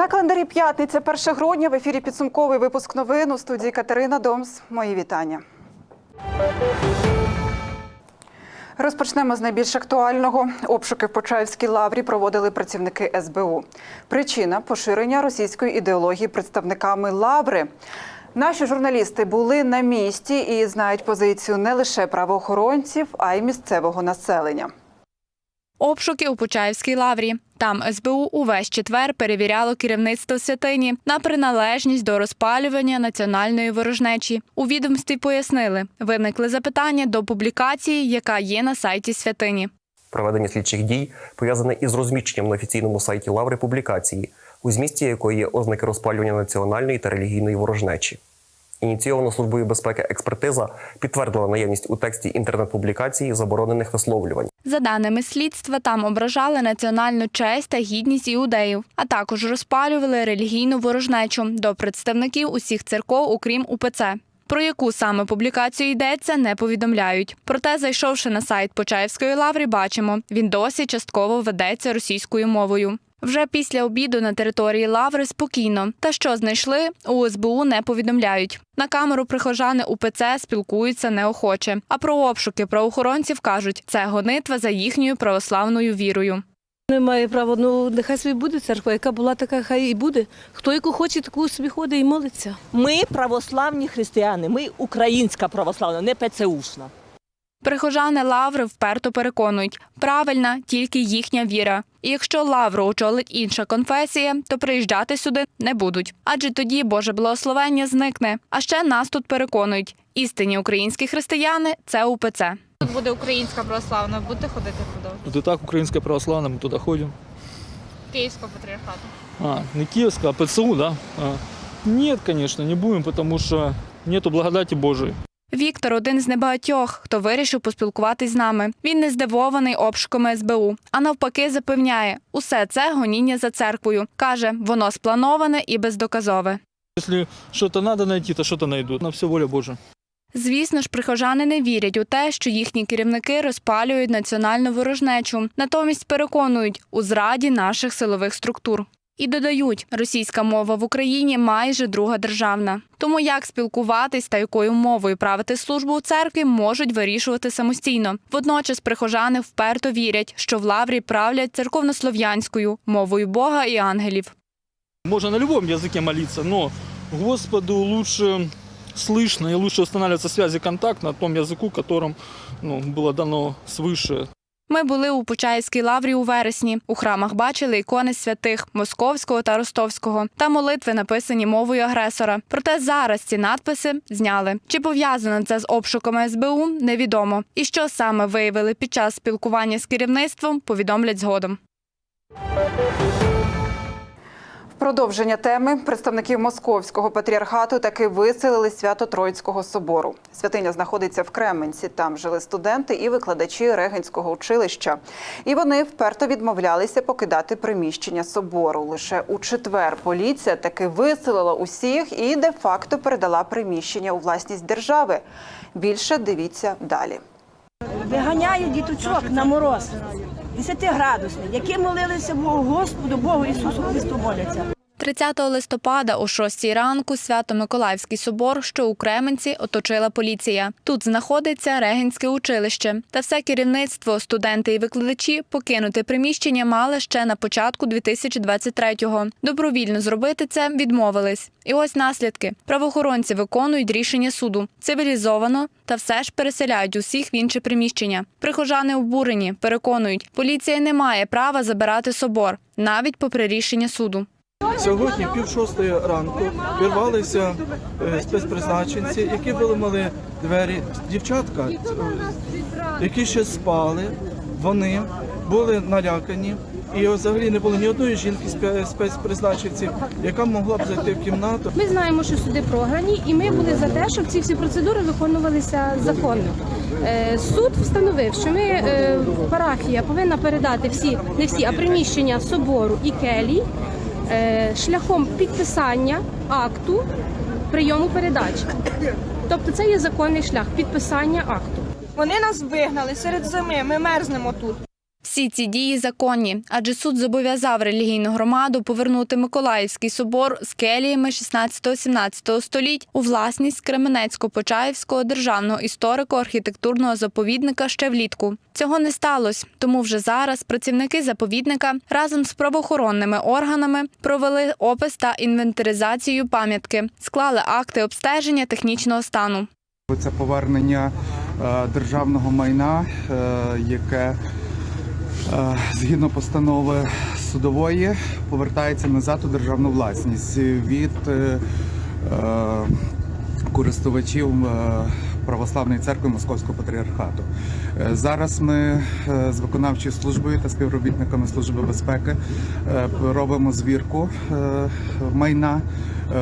На календарі п'ятниця 1 грудня в ефірі підсумковий випуск новин у студії Катерина Домс. Мої вітання. Розпочнемо з найбільш актуального. Обшуки в Почаївській лаврі проводили працівники СБУ. Причина поширення російської ідеології представниками лаври. Наші журналісти були на місці і знають позицію не лише правоохоронців, а й місцевого населення. Обшуки у Почаївській лаврі. Там СБУ увесь четвер перевіряло керівництво святині на приналежність до розпалювання національної ворожнечі. У відомстві пояснили, виникли запитання до публікації, яка є на сайті святині. Проведення слідчих дій пов'язане із розміщенням на офіційному сайті Лаври публікації, у змісті якої є ознаки розпалювання національної та релігійної ворожнечі. Ініційована службою безпеки експертиза підтвердила наявність у тексті інтернет-публікації заборонених висловлювань. За даними слідства, там ображали національну честь та гідність іудеїв, а також розпалювали релігійну ворожнечу до представників усіх церков, окрім УПЦ. Про яку саме публікацію йдеться, не повідомляють. Проте, зайшовши на сайт Почаївської лаври, бачимо, він досі частково ведеться російською мовою. Вже після обіду на території лаври спокійно. Та що знайшли, у СБУ не повідомляють. На камеру прихожани УПЦ спілкуються неохоче. А про обшуки правоохоронців кажуть, це гонитва за їхньою православною вірою. Не має права, ну нехай собі буде церква, яка була, така хай і буде. Хто яку хоче, таку собі ходить і молиться. Ми православні християни, ми українська православна, не ПЦУшна. Прихожани лаври вперто переконують, правильна тільки їхня віра. І якщо лавру очолить інша конфесія, то приїжджати сюди не будуть. Адже тоді Боже благословення зникне. А ще нас тут переконують: істинні українські християни це УПЦ. Тут буде українська православна, будете ходити туди? Тут и так украинская православная, мы туда ходим. Київського патріархату. А, не Киевская, а ПЦУ, да? А. Нет, конечно, не будем, потому что нету благодати Божией. Віктор один з небагатьох, хто вирішив поспілкуватись з нами. Він не здивований обшуками СБУ, а навпаки, запевняє, усе це гоніння за церквою. каже, воно сплановане і бездоказове. Если что-то надо найти, то что-то найдут. На все воля Божия. Звісно ж, прихожани не вірять у те, що їхні керівники розпалюють національну ворожнечу, натомість переконують у зраді наших силових структур. І додають, російська мова в Україні майже друга державна. Тому як спілкуватись та якою мовою правити службу у церкві можуть вирішувати самостійно. Водночас прихожани вперто вірять, що в лаврі правлять церковнослов'янською мовою Бога і ангелів. Можно на любом языке молиться, но Господу лучше слышно и лучше устанавливаться связи контакт на том языку, которым ну, было дано свыше. Ми були у Почаївській лаврі у вересні. У храмах бачили ікони святих Московського та Ростовського та молитви, написані мовою агресора. Проте зараз ці надписи зняли. Чи пов'язано це з обшуками СБУ, невідомо. І що саме виявили під час спілкування з керівництвом, повідомлять згодом. Продовження теми представників московського патріархату таки виселили свято Троїцького собору. Святиня знаходиться в Кременці. Там жили студенти і викладачі Регенського училища. І вони вперто відмовлялися покидати приміщення собору. Лише у четвер поліція таки виселила усіх і де-факто передала приміщення у власність держави. Більше дивіться далі. Виганяє діточок на мороз 10 градусний, які молилися Господу, Богу Ісусу Христу моляться. 30 листопада о 6 ранку Свято-Миколаївський собор, що у Кременці, оточила поліція. Тут знаходиться Регенське училище. Та все керівництво, студенти і викладачі покинути приміщення мали ще на початку 2023-го. Добровільно зробити це відмовились. І ось наслідки. Правоохоронці виконують рішення суду. Цивілізовано та все ж переселяють усіх в інше приміщення. Прихожани обурені, переконують, поліція не має права забирати собор, навіть попри рішення суду. Сьогодні, пів шостої ранку, вірвалися е, спецпризначенці, які виламали двері. Дівчатка, які ще спали, вони були налякані. І взагалі не було ні одної жінки спецпризначенців, яка могла б зайти в кімнату. Ми знаємо, що суди програні, і ми були за те, щоб ці всі процедури виконувалися законно. Е, Суд встановив, що ми е, парафія повинна передати всі, не всі, а приміщення собору і келій шляхом підписання акту прийому передачі. Тобто це є законний шлях підписання акту. Вони нас вигнали серед зими, ми мерзнемо тут. Всі ці дії законні, адже суд зобов'язав релігійну громаду повернути Миколаївський собор з келіями 16-17 століть у власність Кременецько-Почаївського державного історико-архітектурного заповідника ще влітку. Цього не сталося, тому вже зараз працівники заповідника разом з правоохоронними органами провели опис та інвентаризацію пам'ятки, склали акти обстеження технічного стану. Це повернення е, державного майна, е, яке згідно постанови судової повертається назад у державну власність від е, е, користувачів е, Православної церкви Московського патріархату. Е, Зараз ми е, з виконавчою службою та співробітниками Служби безпеки е, робимо звірку е, майна е,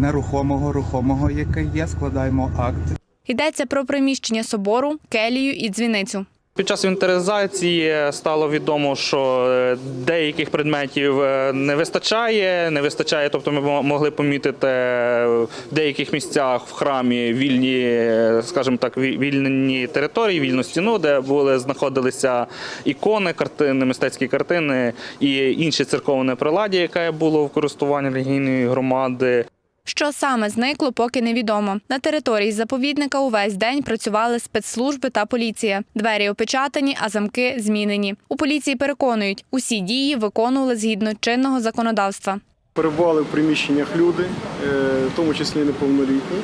нерухомого, рухомого, яке є, складаємо акт Йдеться про приміщення собору, келію і дзвіницю. Під час інвентаризації стало відомо, що е, деяких предметів е, не вистачає. Не вистачає, тобто ми могли помітити е, в деяких місцях в храмі вільні, е, скажімо так, вільні території, вільну стіну, де були знаходилися ікони, картини, мистецькі картини і інше церковне приладдя, яке було в користуванні релігійної громади. Що саме зникло, поки невідомо. На території заповідника увесь день працювали спецслужби та поліція. Двері опечатані, а замки змінені. У поліції переконують, усі дії виконували згідно чинного законодавства. Перебували в приміщеннях люди, е, в тому числі неповнолітні.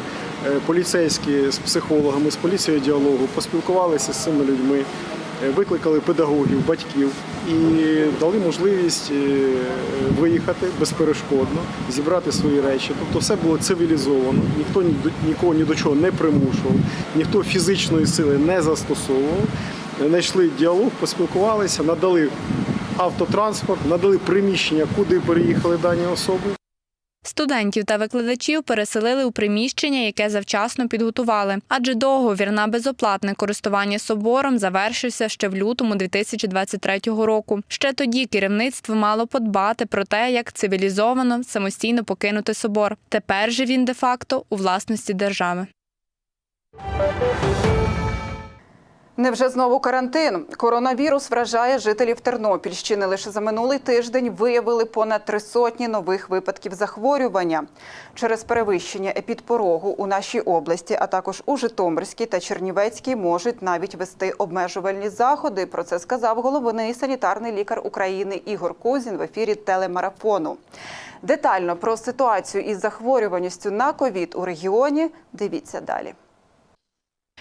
Е, Поліцейські з психологами, з поліцією діалогу поспілкувалися з цими людьми, викликали педагогів, батьків і дали можливість е, виїхати безперешкодно, зібрати свої речі. Тобто все було цивілізовано, ніхто нікого ні до чого не примушував, ніхто фізичної сили не застосовував. Знайшли діалог, поспілкувалися, надали автотранспорт, надали приміщення, куди переїхали дані особи. Студентів та викладачів переселили у приміщення, яке завчасно підготували, адже договір на безоплатне користування собором завершився ще в лютому 2023 року. Ще тоді керівництво мало подбати про те, як цивілізовано самостійно покинути собор. Тепер же він де-факто у власності держави. Невже знову карантин? Коронавірус вражає жителів Тернопільщини. Лише за минулий тиждень виявили понад три сотні нових випадків захворювання. Через перевищення епідпорогу у нашій області, а також у Житомирській та Чернівецькій можуть навіть вести обмежувальні заходи. Про це сказав головний санітарний лікар України Ігор Кузін в ефірі телемарафону. Детально про ситуацію із захворюваністю на ковід у регіоні дивіться далі.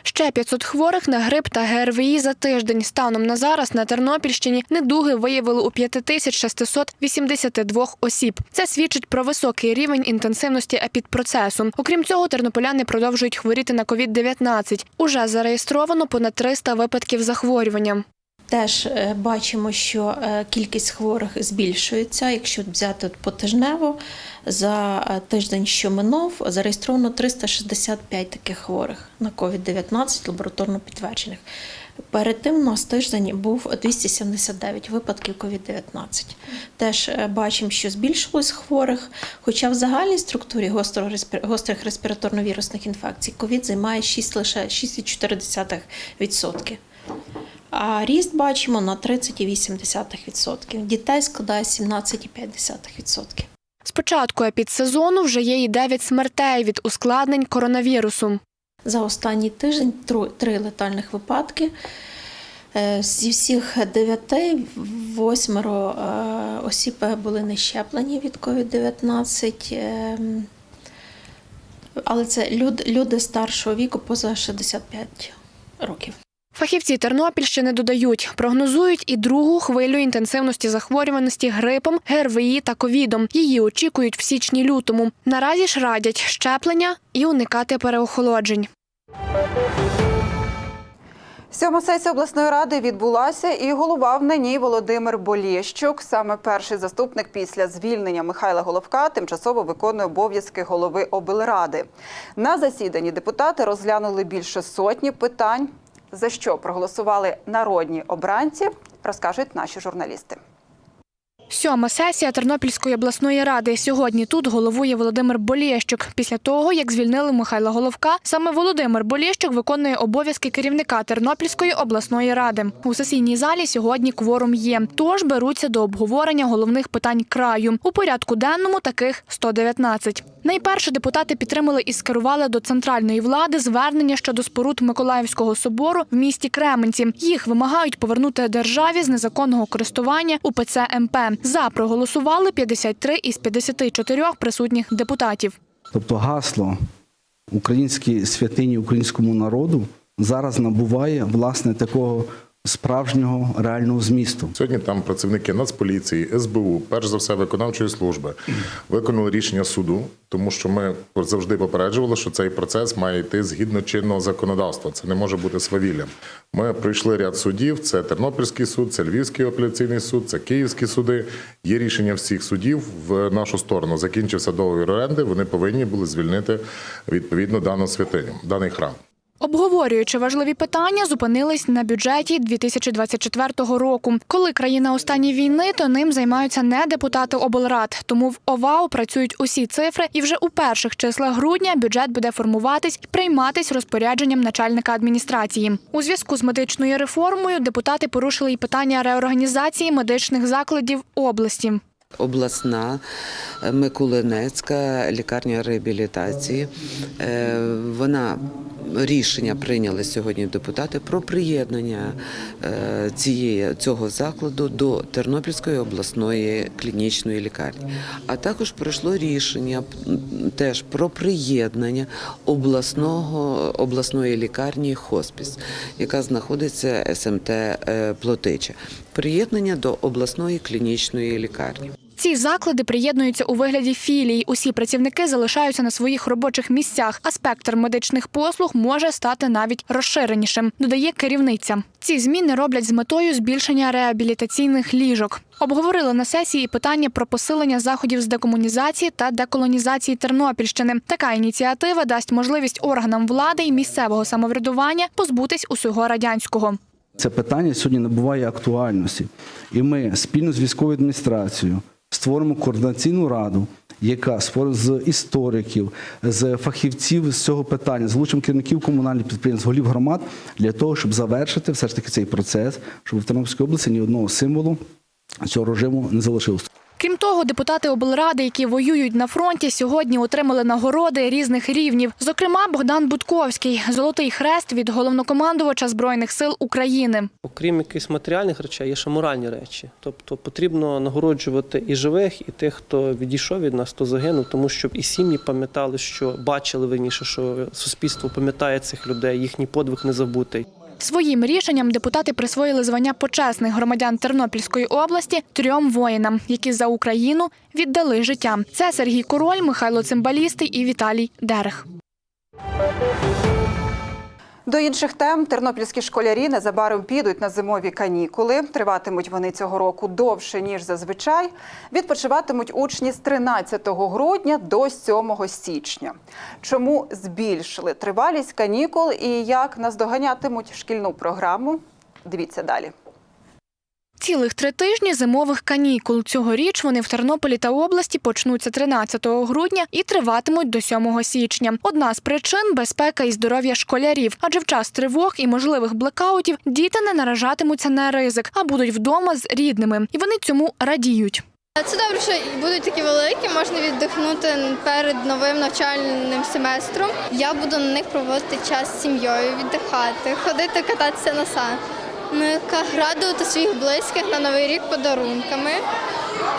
Ще 500 хворих на грип та ГРВІ за тиждень. Станом на зараз на Тернопільщині недуги виявили у 5682 осіб. Це свідчить про високий рівень інтенсивності епідпроцесу. Окрім цього, тернополяни продовжують хворіти на COVID-19. Уже зареєстровано понад 300 випадків захворювання. Теж е, бачимо, що е, кількість хворих збільшується. Якщо взяти потижнево, за е, тиждень, що минув, зареєстровано 365 таких хворих на COVID-19 лабораторно підтверджених. Перед тим у нас тиждень був 279 випадків COVID-19. Теж бачимо, що збільшилось хворих, хоча в загальній структурі гострих респіраторно-вірусних інфекцій COVID займає 6, лише 6,4%. А ріст бачимо на 30,8%. Дітей складає 17,5%. З початку епідсезону вже є і 9 смертей від ускладнень коронавірусу. За останній тиждень три летальних випадки. Е, Зі всіх дев'яти восьмеро е, осіб були не щеплені від COVID-19. ем, Але це люди старшого віку поза 65 років. Фахівці Тернопільщини додають, прогнозують і другу хвилю інтенсивності захворюваності грипом, ГРВІ та ковідом. Її очікують в січні-лютому. Наразі ж радять щеплення і уникати переохолоджень. Сьома сесія обласної ради відбулася, і головав на ній Володимир Болєщук. Саме перший заступник після звільнення Михайла Головка тимчасово виконує обов'язки голови облради. На засіданні депутати розглянули більше сотні питань. За що проголосували народні обранці, розкажуть наші журналісти. Сьома сесія Тернопільської обласної ради. Сьогодні тут головує Володимир Болєщук. Після того, як звільнили Михайла Головка, саме Володимир Болєщук виконує обов'язки керівника Тернопільської обласної ради. У сесійній залі сьогодні кворум є. Тож беруться до обговорення головних питань краю. У порядку денному таких 119. Найперше депутати підтримали і скерували до центральної влади звернення щодо споруд Миколаївського собору в місті Кременці. Їх вимагають повернути державі з незаконного користування УПЦ МП. За проголосували 53 із 54 присутніх депутатів. Тобто гасло українські святині українському народу зараз набуває власне такого справжнього реального змісту. Сьогодні там працівники Нацполіції, СБУ, перш за все виконавчої служби, виконали рішення суду, тому що ми завжди попереджували, що цей процес має йти згідно чинного законодавства. Це не може бути свавіллям. Ми пройшли ряд судів: це Тернопільський суд, це Львівський апеляційний суд, це Київські суди. Є рішення всіх судів в нашу сторону. Закінчився договір оренди. Вони повинні були звільнити відповідно дану святиню, даний храм. Обговорюючи важливі питання, зупинились на бюджеті 2024 року. Коли країна у війни, то ним займаються не депутати облрад. Тому в ОВАУ працюють усі цифри, і вже у перших числах грудня бюджет буде формуватись і прийматись розпорядженням начальника адміністрації. У зв'язку з медичною реформою депутати порушили й питання реорганізації медичних закладів області. Обласна е, Миколинецька лікарня реабілітації. Е, Вона рішення прийняли сьогодні депутати про приєднання е, цієї цього закладу до Тернопільської обласної клінічної лікарні. А також пройшло рішення теж про приєднання обласного обласної лікарні хоспіс, яка знаходиться СМТ е, Плотича. Приєднання до обласної клінічної лікарні. Ці заклади приєднуються у вигляді філій. Усі працівники залишаються на своїх робочих місцях, а спектр медичних послуг може стати навіть розширенішим, додає керівниця. Ці зміни роблять з метою збільшення реабілітаційних ліжок. Обговорили на сесії питання про посилення заходів з декомунізації та деколонізації Тернопільщини. Така ініціатива дасть можливість органам влади і місцевого самоврядування позбутись усього радянського. Це питання сьогодні набуває актуальності, і ми спільно з військовою адміністрацією створимо координаційну раду, яка з істориків, з фахівців з цього питання, залучимо керівників комунальних підприємств, голів громад для того, щоб завершити все ж таки цей процес, щоб в Тернопільській області ні одного символу цього режиму не залишилось. Крім того, депутати облради, які воюють на фронті, сьогодні отримали нагороди різних рівнів. Зокрема, Богдан Будковський золотий хрест від головнокомандувача збройних сил України. Окрім якихось матеріальних речей, є ще моральні речі. Тобто потрібно нагороджувати і живих, і тих, хто відійшов від нас, хто загинув, тому щоб і сім'ї пам'ятали, що бачили виніше, що суспільство пам'ятає цих людей, їхній подвиг не забутий. Своїм рішенням депутати присвоїли звання почесних громадян Тернопільської області трьом воїнам, які за Україну віддали життя. Це Сергій Король, Михайло Цимбалістий і Віталій Дерех. До інших тем тернопільські школярі незабаром підуть на зимові канікули. Триватимуть вони цього року довше ніж зазвичай. Відпочиватимуть учні з 13 грудня до 7 січня. Чому збільшили тривалість канікул і як наздоганятимуть шкільну програму? Дивіться далі. Цілих три тижні зимових канікул. Цьогоріч вони в Тернополі та області почнуться 13 грудня і триватимуть до 7 січня. Одна з причин безпека і здоров'я школярів, адже в час тривог і можливих блекаутів діти не наражатимуться на ризик, а будуть вдома з рідними. І вони цьому радіють. Це добре, що будуть такі великі, можна віддихнути перед новим навчальним семестром. Я буду на них проводити час з сім'єю, віддихати, ходити кататися на санках, радувати своїх близьких на новий рік подарунками.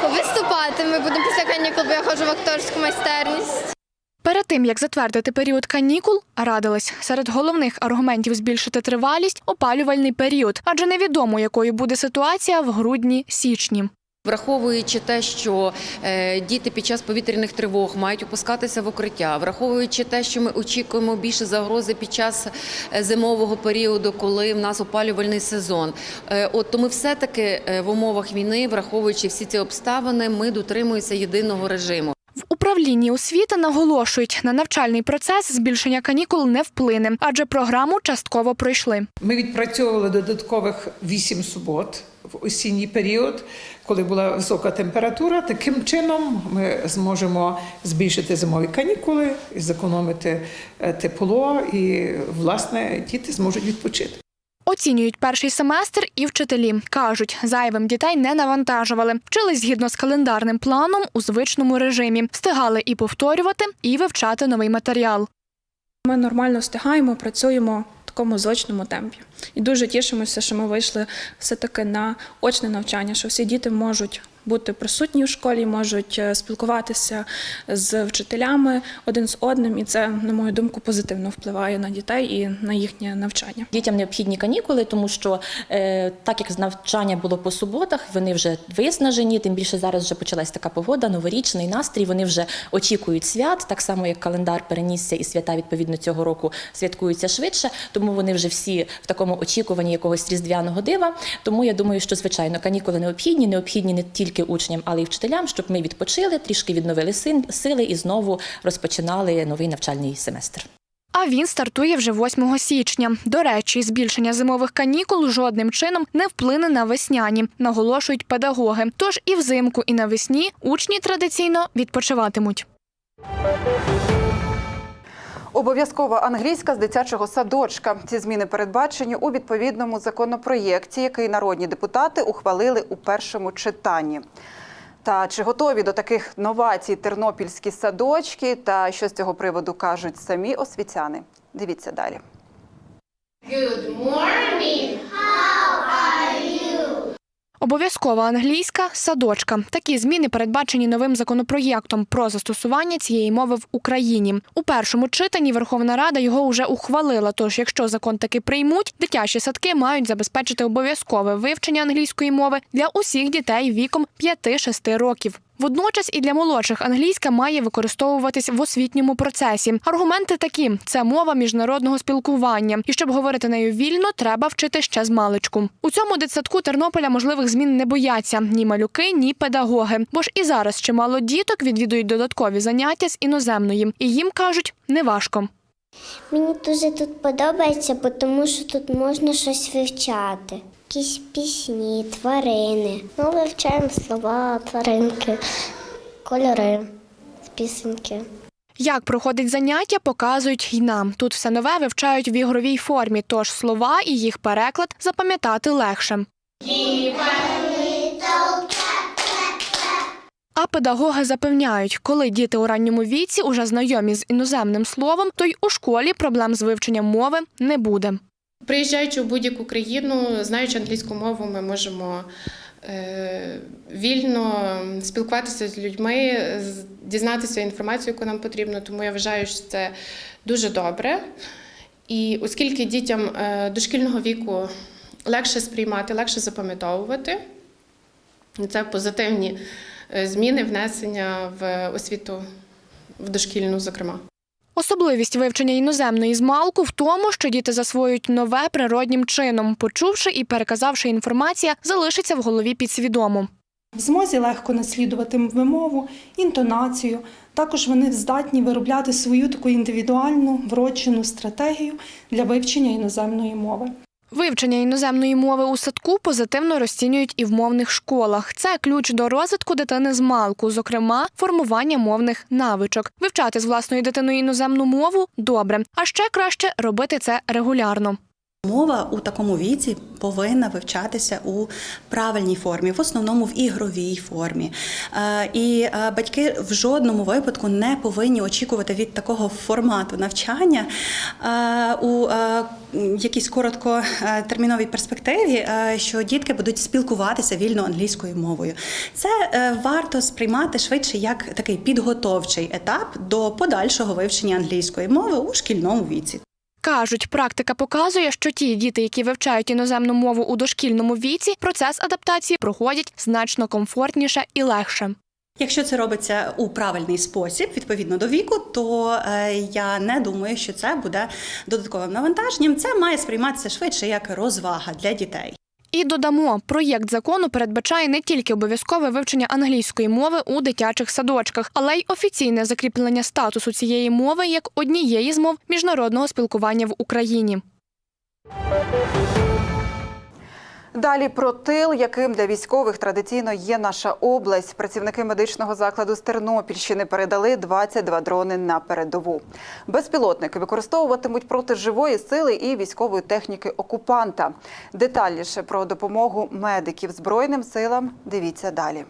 Виступати ми будемо після канікул, бо я ходжу в акторську майстерність. Перед тим як затвердити період канікул, радились серед головних аргументів збільшити тривалість опалювальний період, адже невідомо, якою буде ситуація в грудні-січні. Враховуючи те, що е, діти під час повітряних тривог мають опускатися в укриття, враховуючи те, що ми очікуємо більше загрози під час е, зимового періоду, коли в нас опалювальний сезон, е, от то ми все таки в умовах війни, враховуючи всі ці обставини, ми дотримуємося єдиного режиму. В управлінні освіти наголошують, на навчальний процес збільшення канікул не вплине, адже програму частково пройшли. Ми відпрацьовували додаткових 8 субот в осінній період, коли була висока температура. Таким чином ми зможемо збільшити зимові канікули, зекономити е, тепло, і власне діти зможуть відпочити. Оцінюють перший семестр і вчителі. Кажуть, зайвим дітей не навантажували. Вчились згідно з календарним планом у звичному режимі. Встигали і повторювати, і вивчати новий матеріал. Ми нормально встигаємо, працюємо такому зочному темпі. І дуже тішимося, що ми вийшли все-таки на очне навчання, що всі діти можуть бути присутні в школі, можуть е, спілкуватися з вчителями один з одним, і це, на мою думку, позитивно впливає на дітей і на їхнє навчання. Дітям необхідні канікули, тому що е, так як навчання було по суботах, вони вже виснажені. Тим більше зараз вже почалась така погода, новорічний настрій. Вони вже очікують свят, так само як календар перенісся, і свята відповідно цього року святкуються швидше. Тому вони вже всі в такому очікуванні якогось різдвяного дива. Тому я думаю, що звичайно канікули необхідні, необхідні не тільки учням, але й вчителям, щоб ми відпочили, трішки відновили сили і знову розпочинали новий навчальний семестр. А він стартує вже 8 січня. До речі, збільшення зимових канікул жодним чином не вплине на весняні, наголошують педагоги. Тож і взимку, і навесні учні традиційно відпочиватимуть. Обов'язкова англійська з дитячого садочка. Ці зміни передбачені у відповідному законопроєкті, який народні депутати ухвалили у першому читанні. Та чи готові до таких новацій тернопільські садочки? Та що з цього приводу кажуть самі освітяни? Дивіться далі. Good morning. Обов'язкова англійська садочка. Такі зміни передбачені новим законопроєктом про застосування цієї мови в Україні. У першому читанні Верховна Рада його вже ухвалила. Тож, якщо закон таки приймуть, дитячі садки мають забезпечити обов'язкове вивчення англійської мови для усіх дітей віком 5-6 років. Водночас і для молодших англійська має використовуватись в освітньому процесі. Аргументи такі: це мова міжнародного спілкування, і щоб говорити нею вільно, треба вчити ще з маличку. У цьому дитсадку Тернополя можливих змін не бояться ні малюки, ні педагоги. Бо ж і зараз чимало діток відвідують додаткові заняття з іноземної, і їм кажуть неважко. Мені дуже тут подобається, тому що тут можна щось вивчати. Якісь пісні, тварини. Ну, вивчаємо слова, тваринки, кольори з пісеньки. Як проходить заняття, показують й нам. Тут все нове вивчають в ігровій формі, тож слова і їх переклад запам'ятати легше. А педагоги запевняють, коли діти у ранньому віці уже знайомі з іноземним словом, то й у школі проблем з вивченням мови не буде. Приїжджаючи в будь-яку країну, знаючи англійську мову, ми можемо е, вільно спілкуватися з людьми, дізнатися інформацію, яку нам потрібно. Тому я вважаю, що це дуже добре. І оскільки дітям е, дошкільного віку легше сприймати, легше запам'ятовувати, це позитивні е, зміни, внесення в освіту в дошкільну, зокрема. Особливість вивчення іноземної змалку в тому, що діти засвоюють нове природнім чином, почувши і переказавши інформація, залишиться в голові підсвідомо. В змозі легко наслідувати вимову, інтонацію. Також вони здатні виробляти свою таку індивідуальну врочену стратегію для вивчення іноземної мови. Вивчення іноземної мови у садку позитивно розцінюють і в мовних школах. Це ключ до розвитку дитини з малку, зокрема, формування мовних навичок. Вивчати з власною дитиною іноземну мову добре, а ще краще робити це регулярно. Мова у такому віці повинна вивчатися у правильній формі, в основному в ігровій формі. Е, І е, батьки в жодному випадку не повинні очікувати від такого формату навчання е, у якійсь короткотерміновій перспективі, що дітки будуть спілкуватися вільно англійською мовою. Це варто сприймати швидше як такий підготовчий етап до подальшого вивчення англійської мови у шкільному віці. Кажуть, практика показує, що ті діти, які вивчають іноземну мову у дошкільному віці, процес адаптації проходять значно комфортніше і легше. Якщо це робиться у правильний спосіб, відповідно до віку, то е, я не думаю, що це буде додатковим навантаженням. Це має сприйматися швидше як розвага для дітей. І додамо, проєкт закону передбачає не тільки обов'язкове вивчення англійської мови у дитячих садочках, але й офіційне закріплення статусу цієї мови як однієї з мов міжнародного спілкування в Україні. Далі про тил, яким для військових традиційно є наша область. Працівники медичного закладу з Тернопільщини передали 22 дрони на передову. Безпілотники використовуватимуть проти живої сили і військової техніки окупанта. Детальніше про допомогу медиків Збройним силам дивіться далі.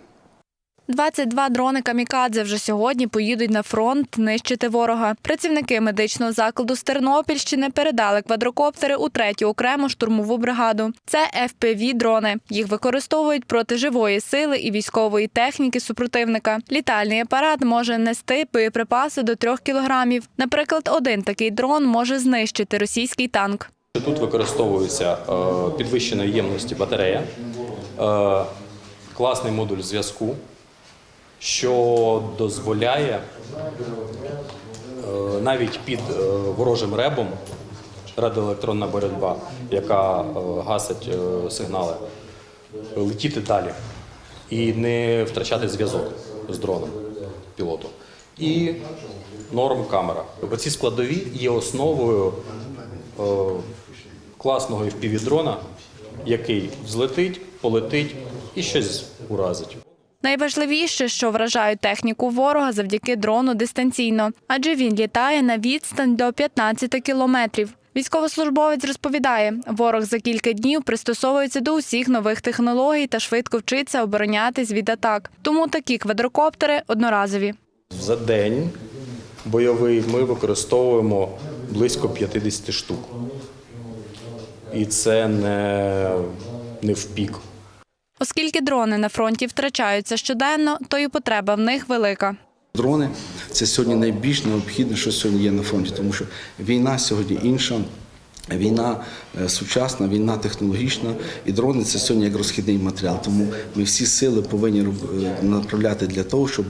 22 дрони камікадзе вже сьогодні поїдуть на фронт нищити ворога. Працівники медичного закладу з Тернопільщини передали квадрокоптери у третю окрему штурмову бригаду. Це fpv дрони. Їх використовують проти живої сили і військової техніки супротивника. Літальний апарат може нести боєприпаси до трьох кілограмів. Наприклад, один такий дрон може знищити російський танк. Тут використовується е, підвищеної ємності батарея, е, класний модуль зв'язку, що дозволяє е, навіть під е, ворожим ребом радіоелектронна боротьба, яка е, гасить сигнали, летіти далі і не втрачати зв'язок з дроном пілоту. І норм камера. Оці складові є основою класного FPV-дрона, який взлетить, полетить і щось уразить. Найважливіше, що вражають техніку ворога завдяки дрону дистанційно, адже він літає на відстань до 15 кілометрів. Військовослужбовець розповідає, ворог за кілька днів пристосовується до усіх нових технологій та швидко вчиться оборонятись від атак. Тому такі квадрокоптери одноразові. За день бойовий ми використовуємо близько 50 штук. І це не, не в пік. Оскільки дрони на фронті втрачаються щоденно, то і потреба в них велика. Дрони це сьогодні найбільш необхідне, що сьогодні є на фронті, тому що війна сьогодні інша. Війна е, сучасна, війна технологічна, і дрони це сьогодні як розхідний матеріал. Тому ми всі сили повинні е, направляти для того, щоб,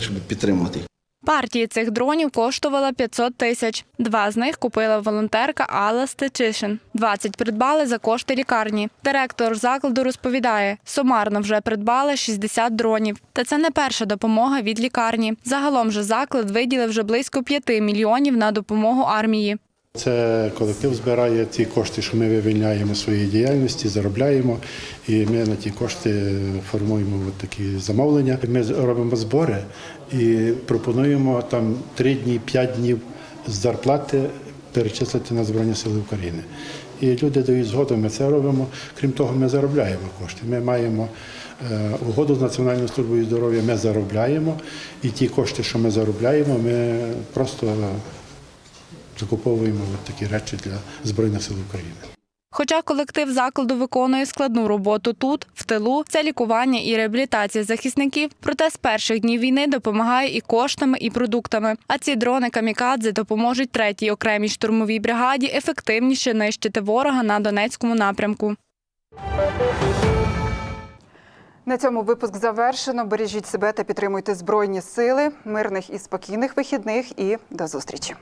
щоб підтримати їх. Партія цих дронів коштувала 500 тисяч. Два з них купила волонтерка Алла Стечишин. 20 придбали за кошти лікарні. Директор закладу розповідає, сумарно вже придбали 60 дронів. Та це не перша допомога від лікарні. Загалом же заклад виділив вже близько 5 мільйонів на допомогу армії. Це колектив збирає ті кошти, що ми вивільняємо своєї діяльності, заробляємо, і ми на ті кошти формуємо от такі замовлення. Ми робимо збори і пропонуємо там три дні, п'ять днів з зарплати перечислити на Збройні Сили України. І люди дають згоду, ми це робимо. Крім того, ми заробляємо кошти. Ми маємо е, угоду з Національною службою здоров'я, ми заробляємо, і ті кошти, що ми заробляємо, ми просто закуповуємо от такі речі для Збройних сил України. Хоча колектив закладу виконує складну роботу тут, в тилу, це лікування і реабілітація захисників. Проте з перших днів війни допомагає і коштами, і продуктами. А ці дрони камікадзе допоможуть третій окремій штурмовій бригаді ефективніше нищити ворога на Донецькому напрямку. На цьому випуск завершено. Бережіть себе та підтримуйте збройні сили, мирних і спокійних вихідних. І до зустрічі.